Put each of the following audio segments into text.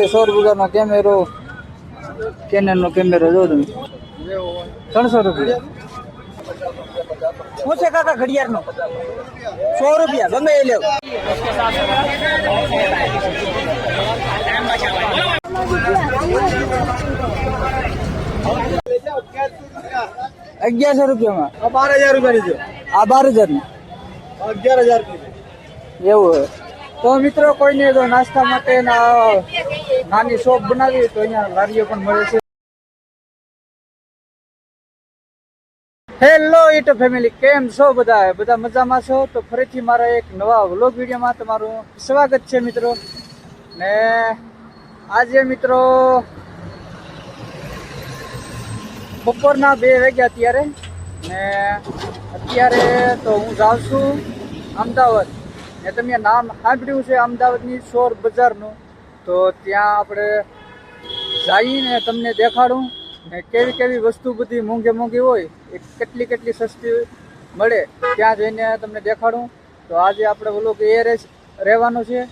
છે સો રૂપિયાનો કેમેરો. કેનનનો કેમેરો જો તમે. ત્રણસો રૂપિયા. શું છે કાકા ઘડિયાળનો? સો રૂપિયા ગમે એ લેવ. અગિયારસો રૂપિયામાં? બાર હજાર રૂપિયાની છે. આ બાર હજારની? અગિયાર હજાર એવું હોય. તો મિત્રો, કોઈને જો નાસ્તા માટે નાની શોપ બનાવી તો અહીંયા લારીઓ પણ મળે છે. હેલો ઇટો ફેમિલી કેમ છો બધા? બધા મજામાં છો? તો ફરીથી મારા એક નવા વ્લોગ વિડીયોમાં તમારું સ્વાગત છે મિત્રો. ને આજે મિત્રો, બપોરના બે વાગ્યા અત્યારે ને અત્યારે તો હું જાઉં છું અમદાવાદ. ને તમે નામ સાંભળ્યું છે અમદાવાદની સોર બજારનું. તો ત્યાં આપણે જઈને તમને દેખાડું ને કેવી કેવી વસ્તુ બધી મોંઘે મોંઘી હોય, એ કેટલી કેટલી સસ્તી મળે, ત્યાં જઈને તમને દેખાડું. તો આજે આપણે વ્લોગ એ રહે- રહેવાનું છે.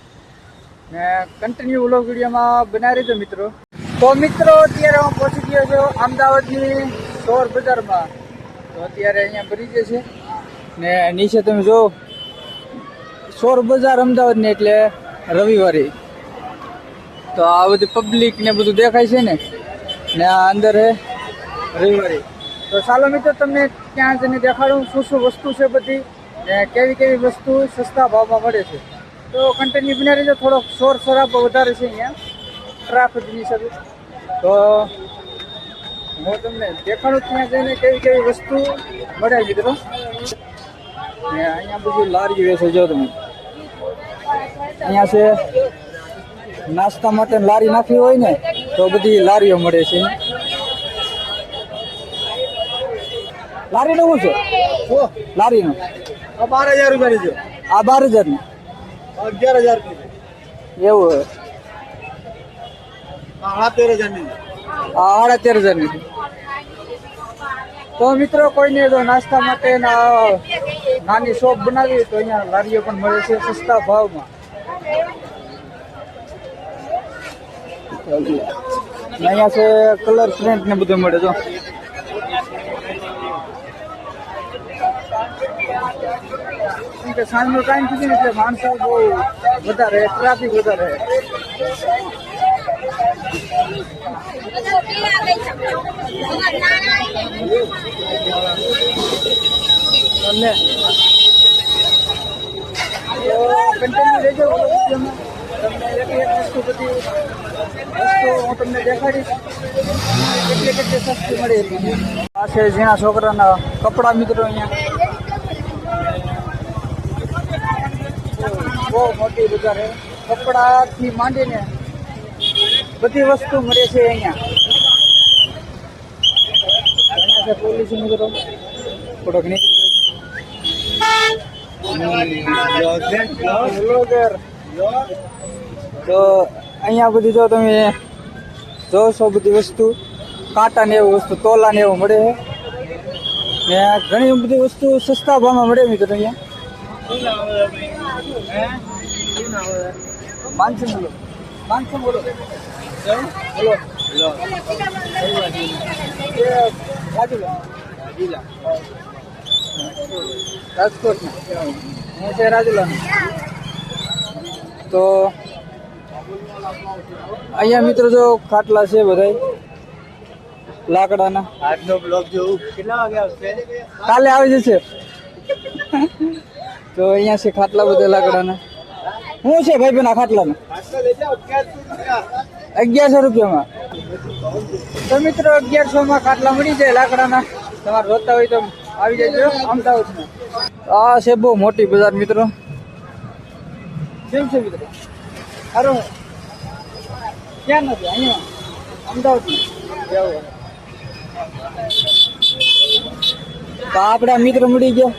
ને કન્ટિન્યુ વ્લોગ વિડીયોમાં બનાવી દો મિત્રો. તો મિત્રો, અત્યારે હું પહોંચી ગયો છું અમદાવાદની સોર બજારમાં. તો અત્યારે અહીંયા બ્રિજ છે. ને નીચે તમે જો સોર બજાર અમદાવાદની એટલે રવિવારે. તો આ બધી પબ્લિક ને બધું દેખાય છે ને? ને આ અંદર હે, રવિવારે. તો ચાલો મિત્રો, તમને ત્યાં જઈને દેખાડું, શું શું વસ્તુ છે બધી, ને કેવી કેવી વસ્તુ સસ્તા ભાવમાં મળે છે. તો કન્ટિન્યુ બને રહેજો થોડોક શોર શરાબ વધારે છે અહીંયા ટ્રાફિકની હિસાબે તો હું તમને દેખાડું ત્યાં જઈને કેવી કેવી વસ્તુ મળે મિત્રો. અહીંયા બધી લારી વેચે જો તમે. અહીંયા છે. નાસ્તા માટે લારી નાખી હોય ને તો બધી લારીઓ મળે છે. લારીનું શું છે? લારીનું? બાર હજાર રૂપિયાની છે. આ બાર હજારની? અગિયાર હજાર એવું હોય. તેર હજારની. આ સાડા તેર હજારની. તો મિત્રો કોઈને જો નાસ્તા માટે નાની શોપ બનાવી તો અહીંયા લારીઓ પણ મળે છે સસ્તા ભાવમાં. અહીંયા છે કલર પ્રિન્ટ ને બધું મળે જો. કે સાંજનો ટાઈમ થઈ ગયો એટલે માણસો બહુ વધારે ટ્રાફિક વધારે. તમને. કન્ટિન્યુ રહેજો. તમને એક વસ્તુ હું તમને દેખાડીશ. કેટલી કેટલી સસ્તી મળી હતી. આ છોકરાના કપડા મિત્રો અહીંયા. બહુ મોટી બજાર કપડાથી માંડીને બધી વસ્તુ મળે છે અહીંયા. પોલીસ મિત્રો. થોડોક નીકળી. તો અહીંયા બધી જો તમે જોશો બધી વસ્તુ કાંટા ને એવું વસ્તુ તોલા ને એવું મળે છે. ને ઘણી બધી વસ્તુ સસ્તા ભાવમાં મળે મિત્રો અહીંયા. માનસન બોલો. માનસન બોલો. બોલો. એ રાજુલા રાજકોટના. હું છે રાજુલાનો. તો અહીંયા મિત્રો જો ખાટલા છે બધા લાકડાના. આજનો બ્લોગ જો કેટલા વાગે આવશે? કાલે આવી જશે. તો અહીંયા છે ખાટલા બધા લાકડાના. શું છે ભાઈ બેના ખાટલાના અગિયારસો રૂપિયામાં. તો મિત્રો અગિયારસો માં ખાટલા મળી જાય લાકડાના. તમારે જોતા હોય તો આવી જજો અમદાવાદમાં આ છે બહુ મોટી બજાર મિત્રો. કેમ છે મિત્રો? સારું ક્યાં નથી? અહીંયા. અમદાવાદમાં એવું તો આપણા મિત્ર મળી ગયા.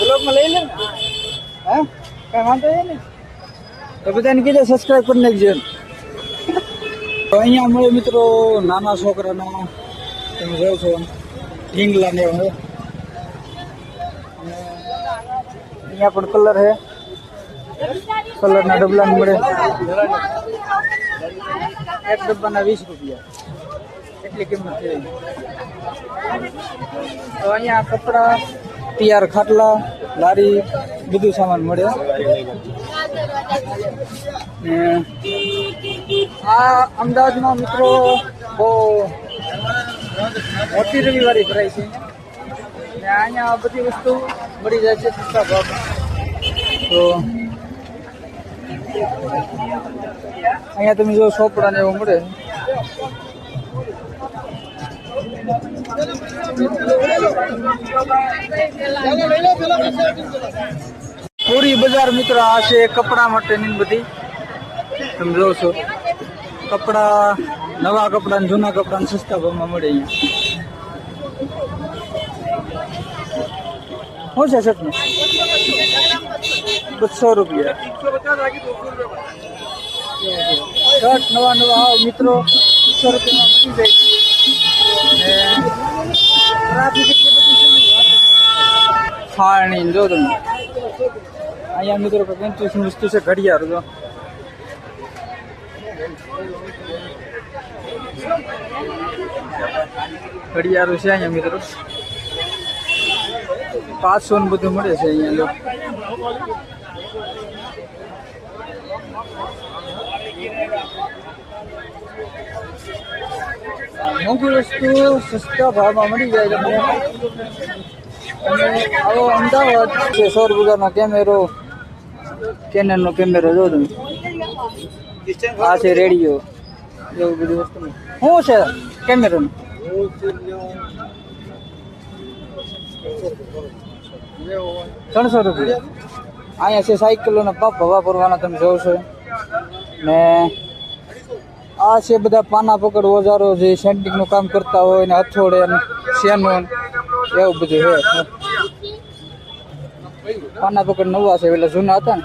બ્લોગમાં લઈ લે. હા? કઈ વાંધો ને? તો બધાને કીધું સબસ્ક્રાઈબ કરી નાખજો અહીંયા મળે મિત્રો નાના છોકરાના. તમે જોયો છો એમ ઢીંગલા ને यहाँ पर कलर અહીંયા પણ કલર डबला કલરના ડબલા મળે એક ડબ્બાના વીસ રૂપિયા. એટલી કિંમત થઈ તો અહીંયા કપડા, પિયાર ખાટલા, લારી, બધું સામાન મળે. આ અમદાવાદમાં મિત્રો બહુ મોટી રવિવારી ભરાય છે. ને અહીંયા બધી વસ્તુ મળી જાય છે સસ્તા ભાવ તો અહીંયા તમે જો સોપડા ને એવું મળે. પૂરી બજાર મિત્રો આ છે કપડા માટેની બધી. તમે જોશો. કપડા નવા કપડા જૂના કપડા સસ્તા ભાવમાં મળે શું છે શર્ટનું બસો રૂપિયા. શર્ટ નવા નવા આવો મિત્રો. બસો રૂપિયામાં મળી જાય. જ તમે. અહીંયા મિત્રો વસ્તુ છે, ઘડિયાળ, જો. ઘડિયાળો છે અહીંયા મિત્રો. પાંચસો ને બધું મળે છે અહીંયા મોંઘી વસ્તુ સસ્તા ભાવમાં મળી જાય તમને. અને આવો અમદાવાદ છે સો રૂપિયાનો કેમેરો કેનનનો કેમેરો જો આ છે રેડિયો. એવું બધી શું છે કેમેરાનું ત્રણસો રૂપિયા. અહીંયા છે સાયકલોના પપ હવા ભરવાના, તમે જોવો છો. ને આ છે બધા પાના પકડ ઓજારો જે સેન્ટિંગનું કામ કરતા હોય ને અથોડે ને શેનો એવું બધું છે. પાના પકડ નવા છે, પેલા જૂના હતા ને.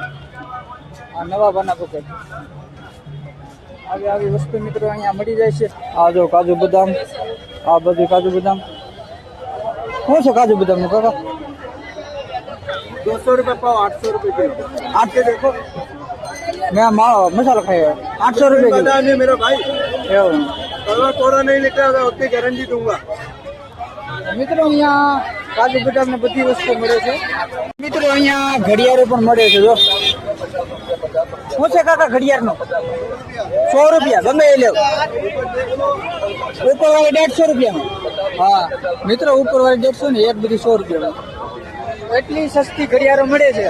આ નવા પાના પકડ. આવી આવી વસ્તુ મિત્રો અહીંયા મળી જાય છે આ જો કાજુ બદામ આ બધું કાજુ બદામ શું છે કાજુ બદામનું કાકા दो सौ रुपये पाव आठ सौ रुपये किलो आठ के देखो મેં મા- મસાલો ખાયો આઠસો રૂપિયા કિલો नहीं मेरा भाई એવું कड़वा कोरा नहीं लेकर आता उतनी गारंटी दूंगा મિત્રો અહીંયા કાજુ બદામ ને બધી વસ્તુ મળે છે મિત્રો અહીંયા ઘડિયાળો પણ મળે છે જો શું છે કાકા ઘડિયાળનો? સો રૂપિયા, ગમે એ લેવ. ઉપર વાળી દેડસો રૂપિયામાં હા, મિત્રો ઉપર વાળી દેડસો ને એક બધી સો રૂપિયામાં એટલી સસ્તી ઘડિયાળો મળે છે.